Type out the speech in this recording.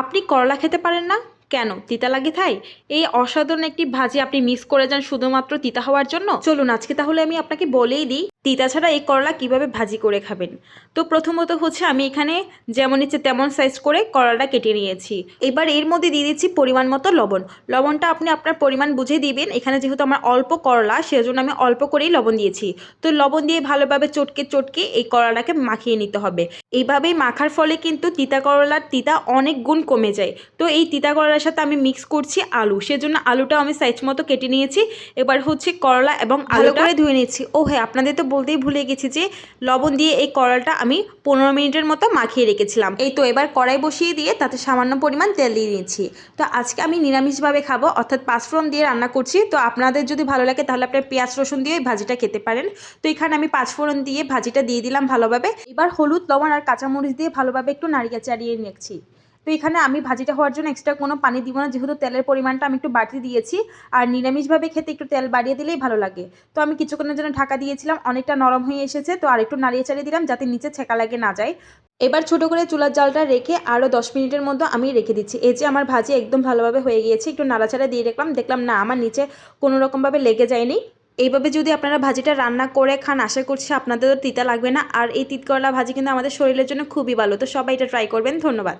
আপনি করলা খেতে পারেন না? কেন? তিতা লাগে থাই? এই অসাধারণ একটি ভাজি আপনি মিস করে যান শুধুমাত্র তিতা হওয়ার জন্য। চলুন, আজকে তাহলে আমি আপনাকে বলেই দিই তিতা ছাড়া এই করলা কীভাবে ভাজি করে খাবেন? তো প্রথমত হচ্ছে আমি এখানে যেমন ইচ্ছে তেমন সাইজ করে করলাটা কেটে নিয়েছি। এবার এর মধ্যে দিয়ে দিচ্ছি পরিমাণ মতো লবণ। লবণটা আপনি আপনার পরিমাণ বুঝে দিবেন। এখানে যেহেতু আমার অল্প করলা সেজন্য আমি অল্প করেই লবণ দিয়েছি। তো লবণ দিয়ে ভালোভাবে চটকে চটকে এই করলাটাকে মাখিয়ে নিতে হবে। এইভাবেই মাখার ফলে কিন্তু তিতা করলার তিতা অনেক গুণ কমে যায়। তো এই তিতা করলার সাথে আমি মিক্স করছি আলু। সেজন্য আলুটাও আমি সাইজ মতো কেটে নিয়েছি। এবার হচ্ছে করলা এবং আলু করে ধুয়ে নিয়েছি ও হ্যাঁ আপনাদের তো বলতেই ভুলে গেছি যে লবণ দিয়ে এই করলাটা আমি পনেরো মিনিটের মতো মাখিয়ে রেখেছিলাম। এই তো এবার কড়াই বসিয়ে দিয়ে তাতে সামান্য পরিমাণ তেল দিয়ে দিয়েছি তো আজকে আমি নিরামিষভাবে খাব, অর্থাৎ পাঁচফোড়ন দিয়ে রান্না করছি। তো আপনাদের যদি ভালো লাগে তাহলে আপনার পেঁয়াজ, রসুন দিয়ে ভাজিটা খেতে পারেন। তো এখানে আমি পাঁচফোড়ন দিয়ে ভাজিটা দিয়ে দিলাম ভালোভাবে। এবার হলুদ, লবণ আর কাঁচামরিচ দিয়ে ভালোভাবে একটু নাড়িয়ে চাড়িয়ে নিচ্ছি। তো এখানে আমি ভাজিটা হওয়ার জন্য এক্সট্রা কোনো পানি দিব না, যেহেতু তেলের পরিমাণটা আমি একটু বাড়তি দিয়েছি। আর নিরামিষভাবে খেতে একটু তেল বাড়িয়ে দিলেই ভালো লাগে। তো আমি কিছুক্ষণের জন্য ঢাকা দিয়েছিলাম, অনেকটা নরম হয়ে এসেছে, তো আর একটু নাড়িয়ে চাড়িয়ে দিলাম যাতে নিচে ছেঁকা লাগে না যায়। এবার ছোট করে চুলার জালটা রেখে আরও দশ মিনিটের মধ্যে আমি রেখে দিচ্ছি। এই যে আমার ভাজি একদম ভালোভাবে হয়ে গিয়েছে, একটু নাড়াচাড়া দিয়ে রাখলাম দেখলাম না, আমার নিচে কোনো রকমভাবে লেগে যায়নি। এইভাবে যদি আপনারা ভাজিটা রান্না করে খান, আশা করছি আপনাদেরও তিতা লাগবে না। আর এই তিত করলা ভাজি কিন্তু আমাদের শরীরের জন্য খুবই ভালো, তো সবাই এটা ট্রাই করবেন, ধন্যবাদ।